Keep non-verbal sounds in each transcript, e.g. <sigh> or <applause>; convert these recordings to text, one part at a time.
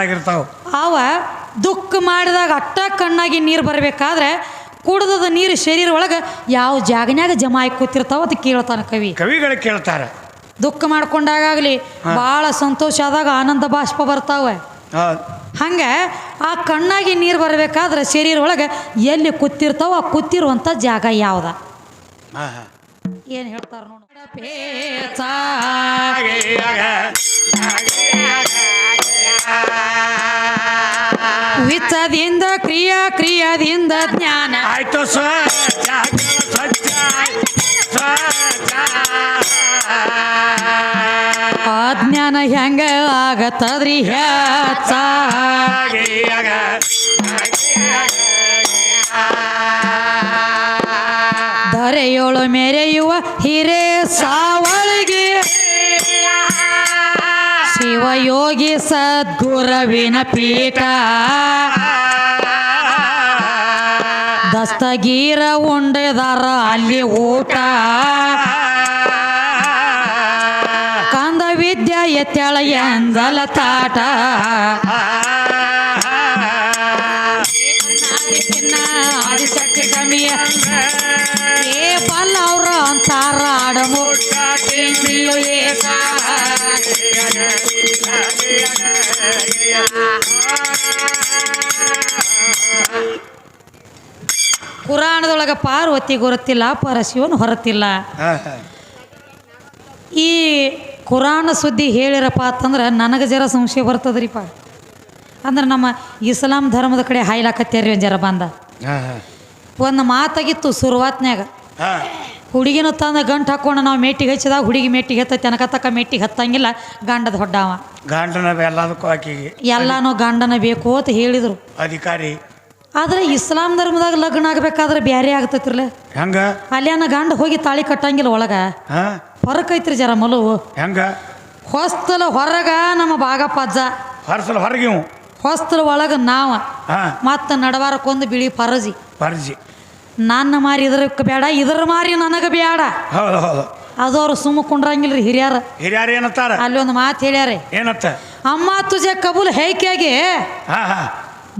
ಆಗಿರ್ತಾವ. ಅವ ದುಃಖ ಮಾಡಿದಾಗ ಅಟ್ಟ ಕಣ್ಣಾಗಿ ನೀರು ಬರಬೇಕಾದ್ರೆ ಕುಡ್ದದ ನೀರು ಶರೀರ ಒಳಗೆ ಯಾವ ಜಾಗನ್ಯಾಗ ಜಮಾ ಆಗಿ ಕೂತಿರ್ತಾವ ಅದು ಕೇಳ್ತಾನ ಕವಿ. ಕವಿಗಳು ಕೇಳ್ತಾರೆ. ದುಃಖ ಮಾಡ್ಕೊಂಡಾಗಲಿ ಭಾಳ ಸಂತೋಷ ಆದಾಗ ಆನಂದ ಬಾಷ್ಪ ಬರ್ತಾವೆ. ಹಂಗೆ ಆ ಕಣ್ಣಾಗಿ ನೀರು ಬರಬೇಕಾದ್ರೆ ಶರೀರ ಒಳಗೆ ಎಲ್ಲಿ ಕೂತಿರ್ತಾವ ಆ ಕೂತಿರುವಂಥ ಜಾಗ ಯಾವ್ದ. ಏನು ಹೇಳ್ತಾರ ನೋಡು. ವಿತ್ತದಿಂದ ಕ್ರಿಯಾ ಕ್ರಿಯಾದಿಂದ ಜ್ಞಾನ. ಆಯ್ತು ಸ್ವಚ್ಛ ಸ್ವಚ್ಛ ಸ್ವಚ್ಛ ಅಜ್ಞಾನ ಹೆಂಗ ಆಗತ್ತದ್ರಿ ಧರೆಯೋಳು ಮೆರೆಯುವ ಹಿರೇ ಸಾವಳಿಗೆ. ಶಿವಯೋಗಿ ಸದ್ಗುರವಿನ ಪೀಠ. ದಸ್ತಗೀರ ಉಂಡೆದಾರ ಅಲ್ಲಿ ಊಟ. ಕಂದ ವಿದ್ಯಾ ಎತ್ತಳ ಎಂದಲ ತಾಟ. ಏ ಬಲ್ಲ ಅವ್ರ ಅಂತಾರ ಆಡಮೂಟ ಪುರಾಣದೊಳಗೆ ಪಾರ್ವತಿ ಗೊತ್ತಿಲ್ಲ ಪರಶಿವನು ಹೊರತಿಲ್ಲ. ಈ ಕುರಾಣ ಸುದ್ದಿ ಹೇಳಿರಪ್ಪ ಅಂತಂದ್ರೆ ನನಗೆ ಜರ ಸಂಶಯ ಬರ್ತದ್ರಿಪ್ಪ. ಅಂದ್ರೆ ನಮ್ಮ ಇಸ್ಲಾಂ ಧರ್ಮದ ಕಡೆ ಹಾಯ್ಲಾಕತ್ತೇರಿ ಜರ ಬಂದ. ಒಂದು ಮಾತಾಗಿತ್ತು ಶುರುವಾತ್ನ್ಯಾಗ ಹುಡುಗಿನ ತಂದ ಗಂಟು ಹಾಕೊಂಡು ನಾವು ಮೇಟಿಗೆ ಹಚ್ಚಿದಾಗ ಹುಡುಗಿ ಮೇಟಿಗೆ ಹತ್ತ ತನಕ ಮೇಟಿಗೆ ಹತ್ತಂಗಿಲ್ಲ ಗಂಡದ ಹೊಡ್ಡಾವ. ಗಂಡನ ಎಲ್ಲದಕ್ಕೂ ಆಕಿಗೆ. ಎಲ್ಲಾನು ಗಂಡನ ಬೇಕು ಅಂತ ಹೇಳಿದರು. ಅಧಿಕಾರಿ. ಆದ್ರೆ ಇಸ್ಲಾಂ ಧರ್ಮದಾಗ ಲಗ್ನ ಆಗ್ಬೇಕಾದ್ರೆ ಬ್ಯಾರೆ ಆಗ್ತೈತ್ರಲ್ಲ. ಹೆಂಗ? ಅಲ್ಲೇನ ಗಂಡ ಹೋಗಿ ತಾಳಿ ಕಟ್ಟಂಗಿಲ್ಲ ಒಳಗ. ಹೊರಕೈತ್ರಿ ಜರ ಮಲು ಹೆಂಗ? ಹೊಸ್ತಲ ಹೊರಗ ನಮ್ಮ ಬಾಗಪ್ಪ ಅಜ್ಜ ಹೊರಸಲ ಹೊರಗೆ ಇವು? ಹೊಸ್ತಲ ಒಳಗ ನಾವ. ಮತ್ತ ನಡವಾರ ನಡವಾರಕ್ಕೊಂದು ಬಿಳಿ ಪರಜಿ. ಪರಜಿ. ನನ್ನ ಮಾರಿ ಇದ್ರಕ್ಕೆ ಬೇಡ ಇದ್ರ ಮಾರಿ ನನಗೆ ಬೇಡ ಹೌದು ಹೌದು. ಅದು ಅವ್ರು ಸುಮ್ಮ ಕುಂಡ್ರಂಗಿಲ್ರಿ ಹಿರಿಯರ. ಹಿರಿಯರು ಏನತ್ತಾರ ಅಲ್ಲಿ ಒಂದು ಮಾತು ಹೇಳ್ಯಾರ. ಏನತ್ತ ಅಮ್ಮ ತುಜೆ ಕಬೂಲ್ ಹೇಕೆಗೆ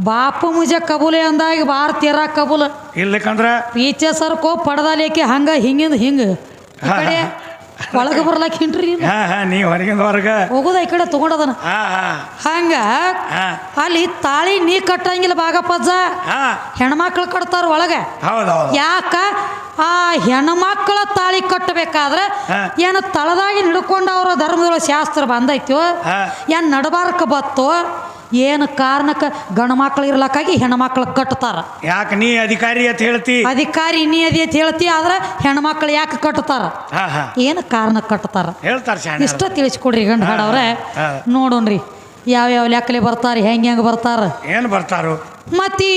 ಬಾಪು ಮುಜ ಕಬೂಲೆ ಅಂದಾಗ ಬಾರ್ ತೀರ ಕಬೂಲ್. ಇಲ್ಲಕಂದ್ರ ಪೀಚೆ ಸರ್ಕೋ ಪಡದಾಲೇಕೆ ಹಂಗ ಹಿಂಗಿಂದ ಹಿಂಗ. ಈ ಕಡೆ ಒಳಗೆ ಬರ್ಲಾಕ ಹಿಂಡ್ರಿ ಹಾ ಹಾ ನೀ ಹೊರಗಿಂದ ಹೊರಗ. ಹೋಗೋದ ಈ ಕಡೆ ತಗೊಂಡದನ. ಹಾ ಹಾ. ಹಂಗ ಹಾ. ಅಲ್ಲಿ ತಾಳಿ ನೀ ಕಟ್ಟಂಗಿಲ್ಲ ಬಾಗಪ್ಪಜ್ಜ ಹಾ. ಹೆಣ್ಮಕ್ಳು ಕಟ್ತಾರ ಒಳಗೆ. ಯಾಕ? ಆ ಹೆಣ್ಮಕ್ಳ ತಾಳಿ ಕಟ್ಟಬೇಕಾದ್ರೆ ಹಾ. ಏನು ತಳದಾಗಿ ಹಿಡ್ಕೊಂಡು ಅವರ ಧರ್ಮದೊಳಗೆ ಶಾಸ್ತ್ರ ಬಂದೈತೋ ಹಾ. ಏನು ನಡಬಾರ್ಕ ಬತ್ತೋ ಏನು ಕಾರಣಕ್ಕೆ ಗಂಡು ಮಕ್ಳು ಇರ್ಲಕ್ಕಾಗಿ ಹೆಣ್ಮಕ್ಳು ಕಟ್ತಾರ? ಯಾಕೆ ನೀ ಅಧಿಕಾರಿ ಅಂತ ಹೇಳ್ತಿ? ಅಧಿಕಾರಿ ನೀ ಅದಿ ಅಂತ ಹೇಳ್ತಿ ಆದ್ರೆ ಹೆಣ್ಮಕ್ಳು ಯಾಕೆ ಕಟ್ತಾರ? ಹಾ ಹಾ. ಏನು ಕಾರಣ ಕಟ್ತಾರ? ಹೇಳ್ತಾರ ಶಾಣೆ ಇಷ್ಟ ತಿಳಿಸ್ಕೊಡ್ರಿ ಗಂಡು ಹಾಡವ್ರೆ. ನೋಡೋಣ್ರಿ ಯಾವ್ಯಾವ ಲೆಕ್ಕಲೆ ಬರ್ತಾರೆ ಹೆಂಗೆ ಹೆಂಗೆ ಬರ್ತಾರ? ಏನು ಬರ್ತಾರು? ಮತ್ತು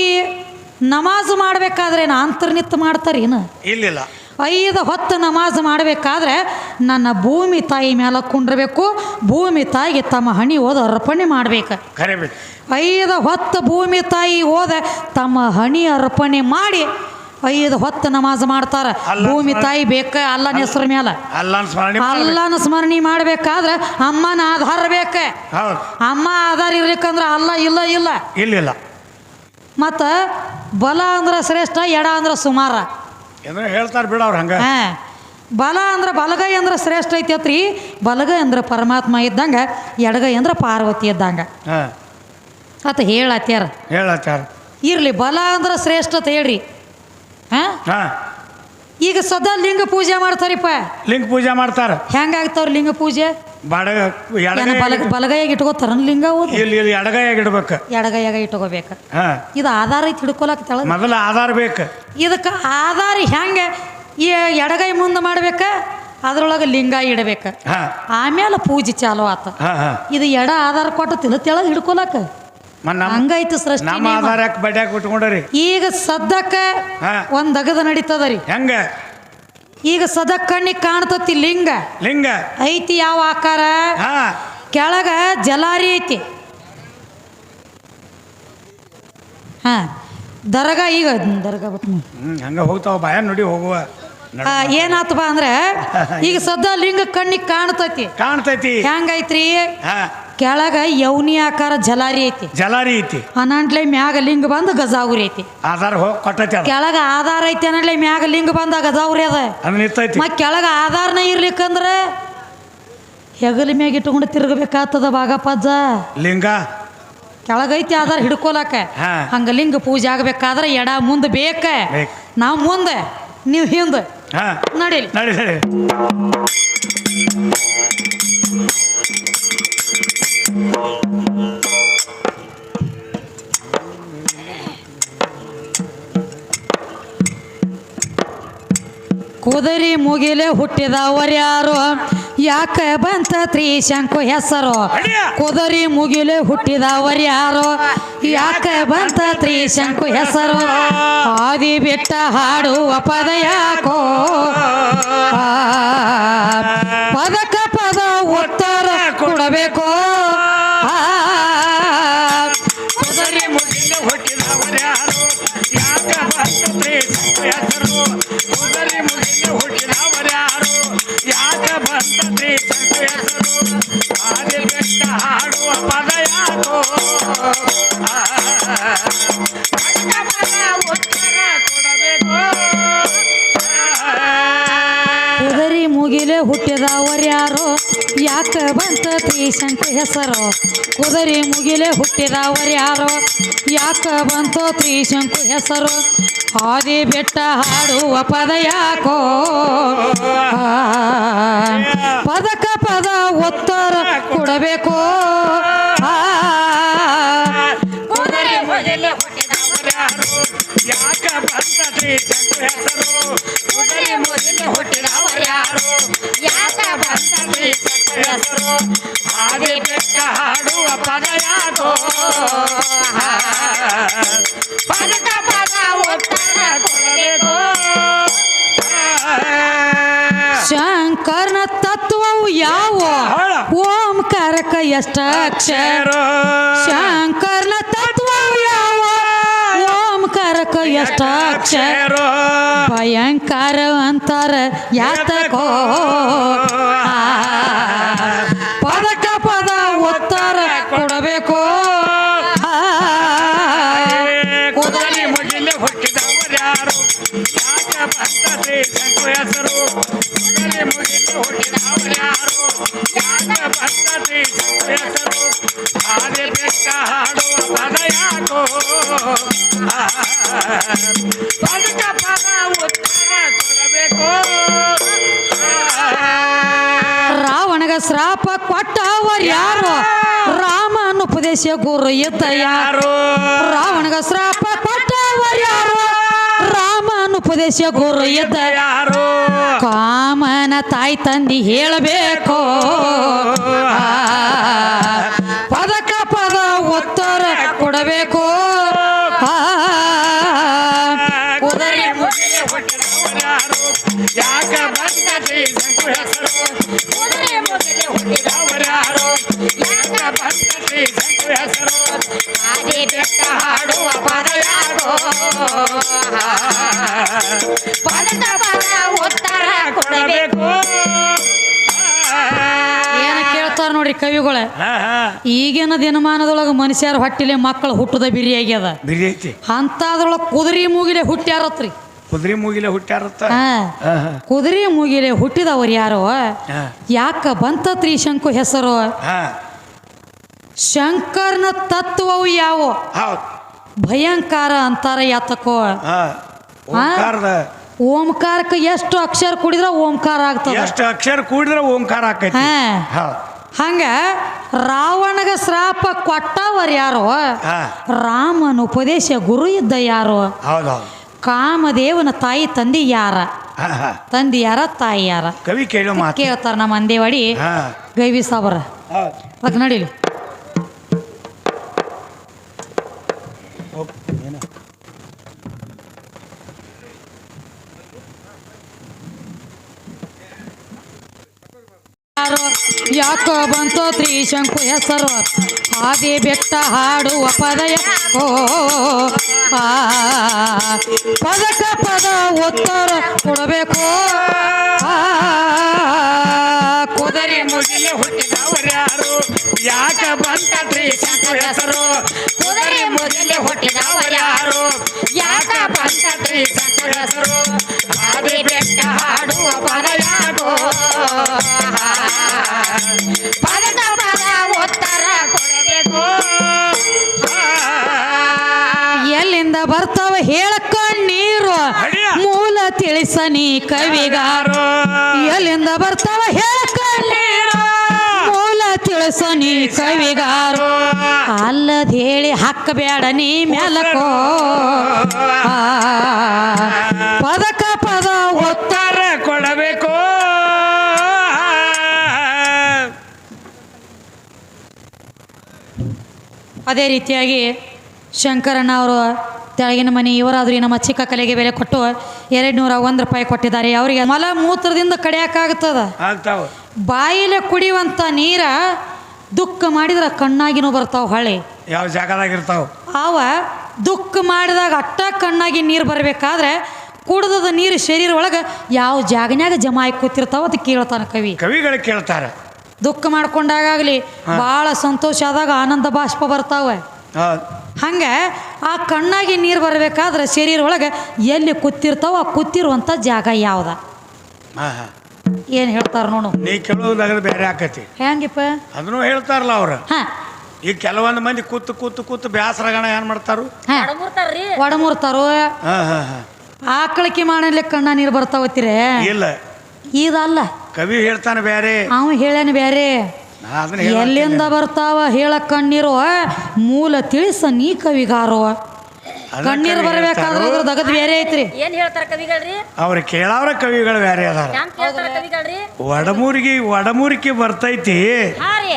ನಮಾಜ್ ಮಾಡ್ಬೇಕಾದ್ರೆ ನಾ ಅಂತರ್ನಿತ್ ಮಾಡ್ತಾರೇನು? ಇಲ್ಲಿಲ್ಲ. ಐದು ಹೊತ್ತು ನಮಾಜ್ ಮಾಡಬೇಕಾದ್ರೆ ನನ್ನ ಭೂಮಿ ತಾಯಿ ಮೇಲೆ ಕುಂಡ್ರಬೇಕು ಭೂಮಿ ತಾಯಿಗೆ ತಮ್ಮ ಹಣಿ ಓದ ಅರ್ಪಣೆ ಮಾಡಬೇಕು. ಐದು ಹೊತ್ತು ಭೂಮಿ ತಾಯಿ ಓದ ತಮ್ಮ ಹಣಿ ಅರ್ಪಣೆ ಮಾಡಿ ಐದು ಹೊತ್ತು ನಮಾಜ್ ಮಾಡ್ತಾರ. ಭೂಮಿ ತಾಯಿ ಬೇಕ ಅಲ್ಲನ ಹೆಸರು ಮೇಲೆ. ಅಲ್ಲನ ಸ್ಮರಣೆ ಮಾಡ್ಬೇಕಾದ್ರೆ ಅಮ್ಮನ ಆಧಾರ ಬೇಕ? ಅಮ್ಮ ಆಧಾರ ಇರ್ಲಿಕ್ಕಂದ್ರೆ ಅಲ್ಲ ಇಲ್ಲ ಇಲ್ಲ. ಇಲ್ಲ ಮತ್ತು ಬಲ ಅಂದ್ರೆ ಶ್ರೇಷ್ಠ ಎಡ ಅಂದ್ರೆ ಸುಮಾರ. ಏನೋ ಹೇಳ್ತಾರೆ ಬಿಡ ಅವ್ರು ಹಂಗ. ಹಾ. ಬಲ ಅಂದ್ರೆ ಬಲಗೈ ಅಂದ್ರೆ ಶ್ರೇಷ್ಠ ಐತೈತ್ರಿ. ಬಲಗೈ ಅಂದ್ರೆ ಪರಮಾತ್ಮ ಇದ್ದಂಗೆ ಎಡಗೈ ಅಂದ್ರೆ ಪಾರ್ವತಿ ಇದ್ದಂಗೆ. ಹಾ. ಅತ ಹೇಳತ್ಯಾರ. ಹೇಳತ್ತಾರ ಇರಲಿ ಬಲ ಅಂದ್ರೆ ಶ್ರೇಷ್ಠ ಅಂತ ಹೇಳ್ರಿ. ಹಾಂ? ಹಾ. ಈಗ ಸದಾ ಲಿಂಗ ಪೂಜೆ ಮಾಡ್ತಾರಿಪ್ಪ. ಲಿಂಗ ಪೂಜೆ ಮಾಡ್ತಾರ. ಹೆಂಗಾಗ್ತಾವ್ರಿ ಲಿಂಗ ಪೂಜೆ? ಬಾಡ ಏನ ಎಡಗೈ ಬಲ ಬಲಗೈಯಾಗ ಇಟ್ಕೋತಾರ ಲಿಂಗ ಓದು ಇಲ್ಲಿ ಇಲ್ಲಿ ಎಡಗೈಯಾಗ ಇಡ್ಬೇಕು. ಎಡಗೈಯಾಗ ಇಟ್ಕೋಬೇಕು. ಹಾ. ಇದು ಆಧಾರ ಐತಿ ಹಿಡ್ಕೊಳಕ್ ತೆಳಗ? ಮೊದಲ ಆಧಾರ ಬೇಕು. ಇದಕ್ಕೆ ಆಧಾರ ಹೆಂಗೆ ಈ ಎಡಗೈ ಮುಂದೆ ಮಾಡ್ಬೇಕ ಅದ್ರೊಳಗೆ ಲಿಂಗ ಇಡಬೇಕು. ಹಾ. ಆಮೇಲೆ ಪೂಜೆ ಚಾಲು ಆತ. ಹಾ ಹಾ. ಇದು ಎಡ ಆಧಾರ ಕೊಟ್ಟು ತಿಳ ಹಿಡ್ಕೊಲಾಕ ಹಂಗೈತು ನಮ್ಮ ಹಂಗೈತಿ ಸೃಷ್ಟಿ ನಮ್ಮ ನಿಯಮ. ಆಧಾರ ಯಾಕೆ ಬಡ್ಯಾಕ ಬಿಟ್ಕೊಂಡ್ರಿ ಈಗ ಸದ್ದಕ್ಕ ಹಾ. ಒಂದ್ ಅಗದ ನಡೀತದ ರೀ. ಹೆಂಗ? ಈಗ ಸದ ಕಣ್ಣಿಗೆ ಕಾಣ್ತತಿ ಲಿಂಗ. ಲಿಂಗ. ಐತಿ ಯಾವ ಆಕಾರ? ಹಾ. ಕೆಳಗ ಜಲಾರಿ ಐತಿ. ಹಾ. ದರ್ಗ ಈಗ ದರ್ಗ. ಹ್ಮ್ ಹಂಗ ಹೋಗ್ತಾವ ಭಯ ನೋಡಿ ಹೋಗುವ. ಏನಾತಪ್ಪ ಅಂದ್ರೆ <laughs> ಈಗ ಸದ್ದ ಲಿಂಗ ಕಣ್ಣಿಗೆ ಕಾಣ್ತತಿ. ಕಾಣ್ತೈತಿ. ಹೆಂಗೈತ್ರಿ? ಹಾ. ಕೆಳಗ ಯೌನಿ ಆಕಾರ ಜಲಾರಿ ಐತಿ. ಜಲಾರಿ ಐತಿ. ಅನಂಟ್ಲೆ ಮ್ಯಾಗ ಲಿಂಗ ಬಂದು ಗಜಾವುರಿ ಐತಿ. ಆಧಾರ ಹೋಗಿ ಕೊಟ್ಟೈತಿ ಅದ. ಕೆಳಗ ಆಧಾರ ಐತಿ ಅನ್ನಲೆ ಮ್ಯಾಗ ಲಿಂಗ ಬಂದ ಗಜಾವುರಿ ಅದ. ಅದು ನಿಂತೈತಿ. ಮತ್ ಕೆಳಗ ಆಧಾರನ ಇರ್ಲಿಕ್ಕಂದ್ರೆ ಹೆಗಲ ಮ್ಯಾಗ ಇಟ್ಕೊಂಡು ತಿರ್ಗಬೇಕಾಗ್ತದ ಬಾಗಪ್ಪಜ್ಜ ಲಿಂಗ. ಕೆಳಗೈತಿ ಆಧಾರ ಹಿಡ್ಕೊಲಕ. ಹಾ. ಹಂಗ ಲಿಂಗ ಪೂಜೆ ಆಗ್ಬೇಕಾದ್ರೆ ಎಡ ಮುಂದೆ ಬೇಕ. ಬೇಕ್. ನಾವು ಮುಂದೆ ನೀವು ಹಿಂದೆ. ಹಾ. ನಡೀಲಿ. ನಡಿ ನಡಿ. ಕುದುರಿ ಮುಗಿಲೆ ಹುಟ್ಟಿದವರ್ಯಾರು ಯಾಕ ಬಂತ ತ್ರಿಶಂಕು ಹೆಸರು? ಕುದರಿ ಮುಗಿಲೆ ಹುಟ್ಟಿದವರ್ಯಾರು ಯಾಕ ಬಂತ ತ್ರಿಶಂಕು ಹೆಸರು? ಆದಿ ಬಿಟ್ಟ ಹಾಡುವ ಪದ ಯಾಕೋ? ಪದಕ ಪದ ಉತ್ತರ ಕೊಡಬೇಕು? ಕುದುರೆ ಮುಗಿಲ ಹುಟ್ಟಿದವರ್ಯಾರು. ಯಾಕ ಬಂತತ್ರಿ ಹೆಸರು? ಆದಿ ಬೆಟ್ಟ ಹಾಡುವ ಪದ ಕೊಡಬೇಕು. ಮುಗಿಲೆ ಹುಟ್ಟಿದವರ್ಯಾರು ಯಾಕ ಬಂತ ಪೇಷಂಟ್ ಹೆಸರು? ಕುದುರಿ ಮುಗಿಲೆ ಹುಟ್ಟಿದವರ್ಯಾರು ಯಾಕ ಬಂತು ತ್ರಿಶಂಕು ಹೆಸರು? ಹಾದಿ ಬೆಟ್ಟ ಹಾಡುವ ಪದ ಯಾಕೋ? ಪದಕ ಪದ ಉತ್ತರ ಕೊಡಬೇಕು. ಯಾಕ ಬಂತತ್ರಿ ಆದಿ ಬೆಟ್ಟ ಹಾಡುವ ಪದ ಯಾಕೋ ಪದಕ ಪದ ಉತ್ತರ ಕೊಡಬೇಕು. ಶಂಕರನ ತತ್ವವು ಯಾವ? ಓಂಕಾರಕ ಎಷ್ಟ ಅಕ್ಷರ? ಶಂಕರನ ತತ್ವವು ಯಾವ? ಓಂಕಾರಕ ಎಷ್ಟ ಅಕ್ಷರ? ಭಯಂಕರ ಅಂತಾರ ಯಾತಕೋ? ಆ, ರಾವಣಗ ಶ್ರಾಪ ಕೊಟ್ಟವರು ಯಾರು? ರಾಮನ ಉಪದೇಶ ಗುರು ಇದ್ದ ಯಾರು? ರಾವಣಗ ಶ್ರಾಪ ಕೊಟ್ಟವರು ಯಾರು? ಉಪದೇಶ ಗುರು ಇದ್ದ ಯಾರು ಕಾಮನ ತಾಯಿ ತಂದಿ ಹೇಳಬೇಕು. ಆ, ಪದಕ ಪದ ಉತ್ತರ ಕೊಡಬೇಕು. ಆ, ಕುದುರೆ ಮುಗಿಲೆ ಹುಟ್ಟಿದವರ್ಯಾರು ಯಾಕ ಬಂದದೆ ಶಂಕು ಹೆಸರು? ಉತ್ತರ ಕೊಡಬೇಕು. ಏನ ಕೇಳ್ತಾರ ನೋಡ್ರಿ ಕವಿಗಳ? ಈಗಿನ ದಿನಮಾನದೊಳಗ ಮನುಷ್ಯರ ಹೊಟ್ಟಿಲೆ ಮಕ್ಕಳು ಹುಟ್ಟದ ಬಿರಿ ಆಗ್ಯದ. ಬಿರಿ ಐತಿ. ಅಂತಾದ್ರೊಳಗೆ ಕುದುರೆ ಮೂಗಿಲೆ ಹುಟ್ಟ್ಯಾರತ್ರಿ. ಕುದುರೆ ಮೂಗಿಲೆ ಹುಟ್ಟ್ಯಾರತ್ತ. ಕುದುರೆ ಮೂಗಿಲೆ ಹುಟ್ಟಿದವ್ರು ಯಾರೋ. ಯಾಕ ಬಂತತ್ರಿ ಶಂಕು ಹೆಸರು? ಹಾ. ಶಂಕರ್ನ ತತ್ವವು ಯಾವ? ಹೌದು. ಭಯಂಕರ ಅಂತಾರ ಯಾತಕೋ. ಓಂಕಾರದ ಓಂಕಾರಕ್ಕೆ ಎಷ್ಟು ಅಕ್ಷರ ಕೂಡಿದ್ರೆ ಓಂಕಾರ ಆಗ್ತದೆ. ಎಷ್ಟು ಅಕ್ಷರ ಕೂಡಿದ್ರೆ ಓಂಕಾರ ಆಕೈತಿ. ಹಂಗ ರಾವಣಗ ಶ್ರಾಪ ಕೊಟ್ಟವರು ಯಾರು? ರಾಮನ ಉಪದೇಶ ಗುರು ಇದ್ದ ಯಾರು? ಕಾಮದೇವನ ತಾಯಿ ತಂದೆ ಯಾರ? ತಂದೆ ಯಾರ ತಾಯಿ ಯಾರ? ಕವಿ ಕೇಳೋ ಕೇಳ್ತಾರ ನಮ್ಮ ಅಂದೇವಾಡಿ. ಗವಿ ಸಾಬರ. ಅದಕ್ಕೆ ನಡೀಲಿ. ಯಾಕೋ ಬಂತು ತ್ರಿಶಂಕು ಹೆಸರು? ಆದಿ ಬೆಟ್ಟ ಹಾಡುವ ಪದ ಯಾಕೋ? ಪದಕ ಪದ ಉತ್ತರ ಕೊಡಬೇಕು. ಕುದುರೆ ಮುಗಿಲಿ ಹುಟ್ಟಿದವರ್ಯಾರು ಯಾಕ ಬಂತ ತ್ರಿಶಂಕು ಹೆಸರು? ಕುದುರೆ ಮುಗಿಲಿ ಹುಟ್ಟಿದವರ್ಯಾರು ಯಾಕ ಬಂತ ತ್ರಿಶಂಕು ಹೆಸರು? ಆದಿ ಬೆಟ್ಟ ಹಾಡುವ ಪದ ಯಾಕೋ? ಪದ ಉತ್ತರ ಕೊಡಬೇಕು ಎಲ್ಲಿಂದ ಬರ್ತಾವ ಹೇಳಕ್ಕ ನೀರು. ಮೂಲ ತಿಳಿಸನಿ ಕವಿಗಾರು. ಎಲ್ಲಿಂದ ಬರ್ತಾವ ಹೇಳಕ್ಕ ನೀರು ಮೂಲ ತಿಳಿಸನಿ ಕವಿಗಾರು. ಅಲ್ಲದ ಹೇಳಿ ಹಾಕಬೇಡ ನೀ ಮೆಲಕೋ ಆ, ಪದಕ ಪದ ಒತ್ತ ಉತ್ತರ ಕೊಡಬೇಕು ಅದೇ ರೀತಿಯಾಗಿ ಶಂಕರಣ್ಣ ಅವರು ತೆಳಗಿನ ಮನೆ ಇವರಾದರೂ ನಮ್ಮ ಚಿಕ್ಕ ಕಲೆಗೆ ಬೆಲೆ ಕೊಟ್ಟು ಎರಡು ನೂರ ಒಂದು ರೂಪಾಯಿ ಕೊಟ್ಟಿದ್ದಾರೆ. ಅವರಿಗೆ ಮಲ ಮೂತ್ರದಿಂದ ಕಡಿಯೋಕ್ಕಾಗ್ತದ ಬಾಯಿಲೆ ಕುಡಿಯುವಂಥ ನೀರ ದುಃಖ ಮಾಡಿದ್ರೆ ಕಣ್ಣಾಗಿನೂ ಬರ್ತಾವ ಹೊಳೆ ಯಾವ ಜಾಗದಾಗ ಇರ್ತಾವ? ಅವ ದುಃಖ ಮಾಡಿದಾಗ ಅಟ್ಟ ಕಣ್ಣಾಗಿ ನೀರು ಬರಬೇಕಾದ್ರೆ ಕುಡ್ದದ ನೀರು ಶರೀರ ಒಳಗೆ ಯಾವ ಜಾಗನ್ಯಾಗ ಜಮಾ ಕೂತಿರ್ತಾವ ಅದು ಕೇಳ್ತಾನೆ ಕವಿ. ಕವಿಗಳು ಕೇಳ್ತಾರೆ. ದುಃಖ ಮಾಡ್ಕೊಂಡಾಗಲಿ ಭಾಳ ಸಂತೋಷ ಆದಾಗ ಆನಂದ ಬಾಷ್ಪ ಬರ್ತಾವೆ. ಹಂಗೆ ಆ ಕಣ್ಣಾಗಿ ನೀರು ಬರಬೇಕಾದ್ರೆ ಶರೀರ ಒಳಗೆ ಎಲ್ಲಿ ಕೂತಿರ್ತಾವ ಆ ಕೂತಿರುವಂಥ ಜಾಗ ಯಾವ್ದ? ಏನು ಹೇಳ್ತಾರೆ ನೋಡು. ನೀ ಕೇಳೋದಾಗ ಬೇರೆ ಆಕತಿ. ಹೆಂಗಿಪ್ಪ? ಅದನ್ನು ಹೇಳ್ತಾರಲ್ಲ ಅವ್ರು. ಹಾಂ. ಈಗ ಕೆಲವೊಂದು ಮಂದಿ ಕೂತು ಕೂತು ಕೂತು ಬ್ಯಾಸರಗಣ ಏನು ಮಾಡ್ತಾರು? ಒಡಮೂರ್ತಾರು? ಆಕಳಿಕೆ ಮಾಡಲಿಕ್ಕೆ ಕಣ್ಣ ನೀರು ಬರ್ತಾವತ್ತಿರೇ? ಇಲ್ಲ. ಇದಲ್ಲ. ಕವಿ ಹೇಳ್ತಾನೆ ಬೇರೆ ಅವ್ ಹೇಳ್ಯಾನ ಬೇರೆ ನಾ ಅದನ್ನ ಎಲ್ಲಿಂದ ಬರ್ತಾವ ಹೇಳ ಕಣ್ಣೀರು? ಮೂಲ ತಿಳಿಸ ನೀ ಕವಿಗಾರೋ ಕಣ್ಣೀರು ಬರ್ಬೇಕಾದ್ರೆ. ಅದ್ರ ದಗದ್ ಬೇರೆ ಐತ್ರಿ. ಏನ್ ಹೇಳ್ತಾರ ಕವಿಗಳ್ರಿ? ಅವ್ರು ಕೇಳವ್ರ ಕವಿಗಳು ಬೇರೆ ಅದಾರ. ಕವಿಗಳ್ರಿ? ಒಡಮೂರಿಗೆ ಒಡಮೂರಿಕೆ ಬರ್ತೈತಿ. ಒಳಗ್ ರೀ.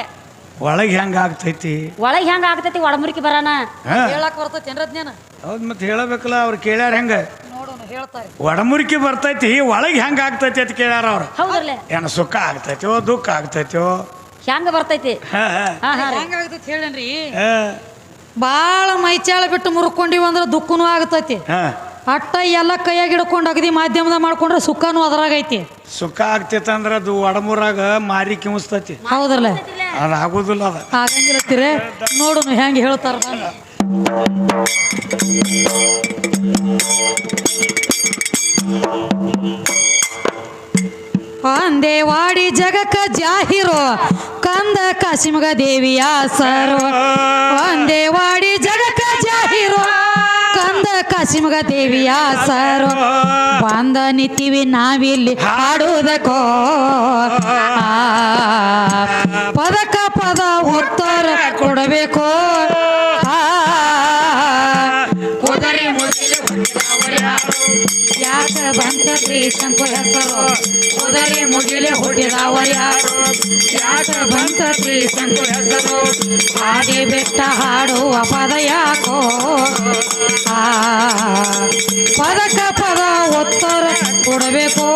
ಒಳಗೆ ಹೆಂಗ ಆಗ್ತೈತಿ? ಒಳಗ್ ಹೆಂಗ ಆಗ್ತೈತಿ? ಒಡಮೂರಿಗೆ ಬರಾನ? ಹಾ. ಹೇಳಕ್ ಬರ್ತೈತಿ ಜ್ಞಾನ ಹೌದ್ ಮತ್ತೆ ಹೇಳಬೇಕಲ್ಲ ಅವ್ರು ಕೇಳ್ಯಾರ ಹೆಂಗ? ಹೇಳ್ತಾರೆ. ಒಡಮೂರಿಕೆ ಬರ್ತೈತಿ ಒಳಗೆ ಹೆಂಗ ಆಗ್ತೈತಿ ಅಂತ ಕೇಳ್ಯಾರ ಅವ್ರು. ಹೌದ್ರಲ್ಲ? ಏನು ಸುಖ ಆಗ್ತೈತೋ ದುಃಖ ಆಗ್ತೈತೋ? ಹೆಂಗ ಬರ್ತೈತಿ? ಹೆಂಗಾಗ್ತೈತಿ ಹೇಳೇನ್ರಿ? ಹಾ. ಭಾಳ ಮೈಚಾಳ ಬಿಟ್ಟು ಮುರ್ಕೊಂಡಿವಿ ಅಂದ್ರೆ ದುಃಖನೂ ಆಗ್ತೈತಿ. ಹಾ. ಅಟ್ಟ ಎಲ್ಲ ಕೈಯಾಗ ಹಿಡ್ಕೊಂಡು ಅಗದಿ ಮಾಧ್ಯಮದ ಮಾಡ್ಕೊಂಡ್ರೆ ಸುಖನೂ ಅದ್ರಾಗ ಐತಿ. ಸುಖ ಆಗ್ತೈತೆ ಅಂದ್ರೆ ಅದು ಒಡಮೂರಾಗ ಮಾರಿ ಕಿಮಿಸ್ತೈತಿ. ಹೌದಲ್ಲ ಅದು ಆಗೋದಿಲ್ಲ ಅದ. ಆಗಂಗಿಲ್ಲತ್ತೀರಿ? ನೋಡು ಹೆಂಗೆ ಹೇಳ್ತಾರ ಒಂದೇ ವಾಡಿ ಜಗಕ್ಕ ಜಾಹಿರು, ಕಂದ ಕಾಶಿಮಗ ದೇವಿಯ ಸರು. ಒಂದೇ ವಾಡಿ ಜಗಕ್ಕ ಜಾಹಿರು, ಕಂದ ಕಾಶಿಮಗ ದೇವಿಯ ಸರು. ಬಂದ ನಿಂತೀವಿ ನಾವಿಲ್ಲಿ ಹಾಡುವುದಕ್ಕೋ. ಪದಕ ಪದ ಉತ್ತರ ಕೊಡಬೇಕು. ಯಾಕ ಬಂತ ಶ್ರೀಶಂಕು ಹೆಸರು ಕುದುರೆ ಮುಗಿಲೇ ಹುಟ್ಟಿದವ ಯಾರು? ಯಾಕ ಬಂತ ಶ್ರೀಶಂಕು ಹೆಸರು ಹಾಡಿ ಬೆಟ್ಟ ಹಾಡುವ ಪದ ಯಾಕೋ? ಆ, ಪದಕ ಪದ ಉತ್ತರ ಕೊಡಬೇಕು.